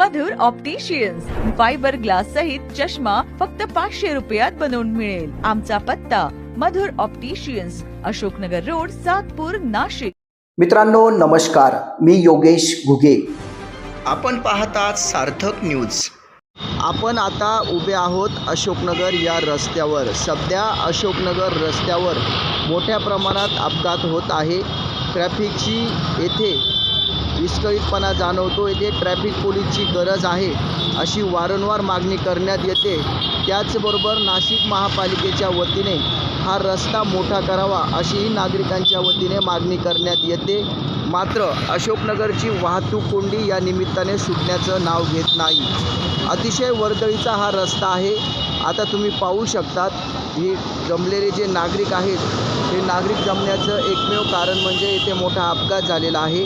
मधुर opticians fibre glass सहित चष्मा फक्त पाचशे रुपयात बनवून मिळेल. आमचा पत्ता मधुर ऑप्टिशियन्स अशोकनगर रोड सातपूर नाशिक. मित्रांनो नमस्कार. मी योगेश घुगे. आपण पाहतात सार्थक न्यूज आपण आता उभे आहोत अशोकनगर या रस्त्यावर. सध्या अशोकनगर रस्त्यावर मोठ्या प्रमाणात अपघात होत आहे. ट्रॅफिकची येथे विस्कळीतपणा जाणवतो येथे ट्रॅफिक पोलीसची गरज आहे अशी वारंवार मागणी करण्यात येते. त्याचबरोबर नाशिक महापालिकेच्या वतीने हा रस्ता मोठा करावा अशीही नागरिकांच्या वतीने मागणी करण्यात येते. मात्र अशोकनगरची वाहतूक कोंडी या निमित्ताने सुटण्याचं नाव घेत नाही. अतिशय वर्दळीचा हा रस्ता आहे. आता तुम्ही पाहू शकतात ही जमलेले जे नागरिक आहेत हे नागरिक जमण्याचं एकमेव कारण म्हणजे इथे मोठा अपघात झालेला आहे.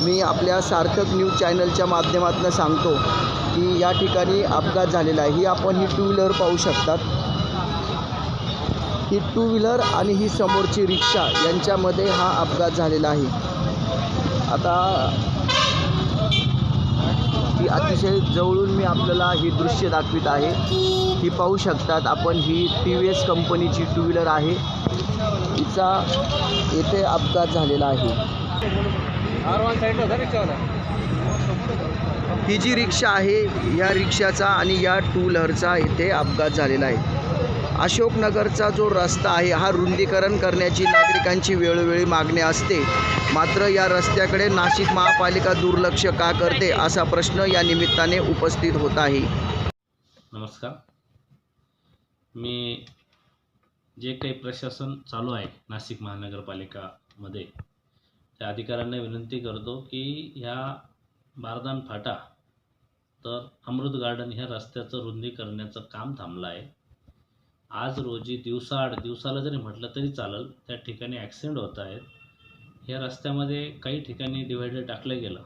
मी आपल्या सार्थक न्यूज चॅनलच्या माध्यमातून सांगतो की या ठिकाणी अपघात झालेला आहे. ही आपण ही टू व्हीलर पाहू शकतात. ही टू व्हीलर आणि ही समोरची रिक्षा यांच्यामध्ये हा अपघात झालेला आहे. आता ही अतिशय जवळून मी आपल्याला ही दृश्य दाखवित आहे. ही पाहू शकतात आपण. ही टी व्ही एस कंपनीची टू व्हीलर आहे. हिचा येथे अपघात झालेला आहे. ही जी रिक्षा आहे या रिक्षाचा आणि या टू व्हीलरचा इथे अपघात झालेला आहे. अशोकनगरचा जो रस्ता आहे हा रुंदीकरण करण्याची नागरिकांची वेळोवेळी मागणी असते. मात्र या रस्त्याकडे नाशिक महापालिका दुर्लक्ष का करते असा प्रश्न या निमित्ताने उपस्थित होत आहे. नमस्कार. मी जे काही प्रशासन चालू आहे नाशिक महानगरपालिकामध्ये त्या अधिकाऱ्यांना विनंती करतो की ह्या बारदान फाटा तर अमृत गार्डन ह्या रस्त्याचं रुंदी करण्याचं काम थांबलं आहे आज रोजी दिवसाआड दिवसाला जरी म्हटलं तरी चालेल त्या ठिकाणी ॲक्सिडेंट होत आहेत. ह्या रस्त्यामध्ये काही ठिकाणी डिवायडर टाकलं गेलं.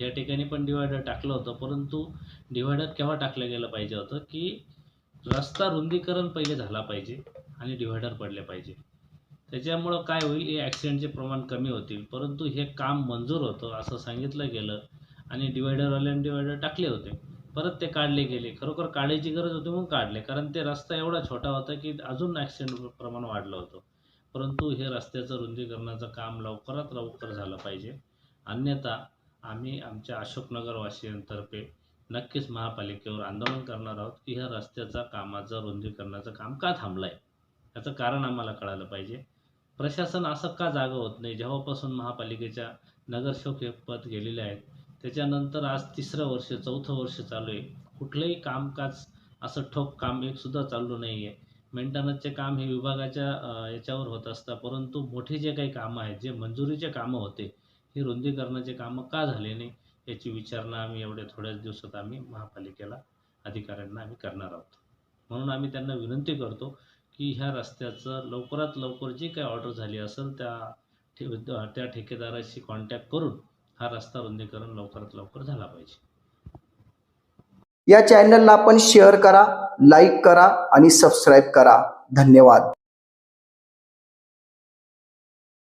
या ठिकाणी पण डिवायडर टाकलं होतं परंतु डिवायडर केव्हा टाकलं गेलं पाहिजे होतं की रस्ता रुंदीकरण पहिले झाला पाहिजे आणि डिवायडर पडले पाहिजे. त्याच्यामुळं काय होईल हे ॲक्सिडेंटचे प्रमाण कमी होतील. परंतु हे काम मंजूर होतं असं सांगितलं गेलं आणि डिवायडरवाल्याने डिवायडर टाकले होते. परत ते काढले गेले. खरोखर काढायची गरज होती म्हणून काढले. कारण ते रस्ता एवढा छोटा होता की अजून ॲक्सिडेंट प्रमाण वाढलं होतं. परंतु हे रस्त्याचं रुंदीकरणाचं काम लवकरात लवकर झालं पाहिजे. अन्यथा आम्ही आमच्या अशोकनगरवासियांतर्फे नक्कीच महापालिकेवर आंदोलन करणार आहोत की ह्या रस्त्याचा कामाचं रुंदीकरणाचं काम का थांबलं आहे याचं कारण आम्हाला कळालं पाहिजे. प्रशासन असं का जागं होत नाही? जेव्हापासून महापालिकेच्या नगरसेवक हे पद गेलेले आहेत त्याच्यानंतर आज तिसरं वर्ष चौथं वर्ष चालू आहे. कुठलंही कामकाज असं ठोक काम एकसुद्धा चालू नाही आहे मेंटेनन्सचे काम हे विभागाच्या याच्यावर होत असतं परंतु मोठी जे काही कामं आहेत जे मंजुरीचे कामं होते ही रुंदीकरणाचे कामं का झाले नाही याची विचारणा आम्ही एवढ्या थोड्याच दिवसात आम्ही महापालिकेला अधिकाऱ्यांना आम्ही करणार आहोत. म्हणून आम्ही त्यांना विनंती करतो की ह्या रस्त्याचं लवकरात लवकर जी काही ऑर्डर झाली असेल त्या ठे- त्या ठेकेदाराशी कॉन्टॅक्ट करून हा रस्ता रुंदीकरण लवकरात लवकर झाला पाहिजे. या चॅनलला आपण शेअर करा लाईक करा आणि सबस्क्राईब करा. धन्यवाद.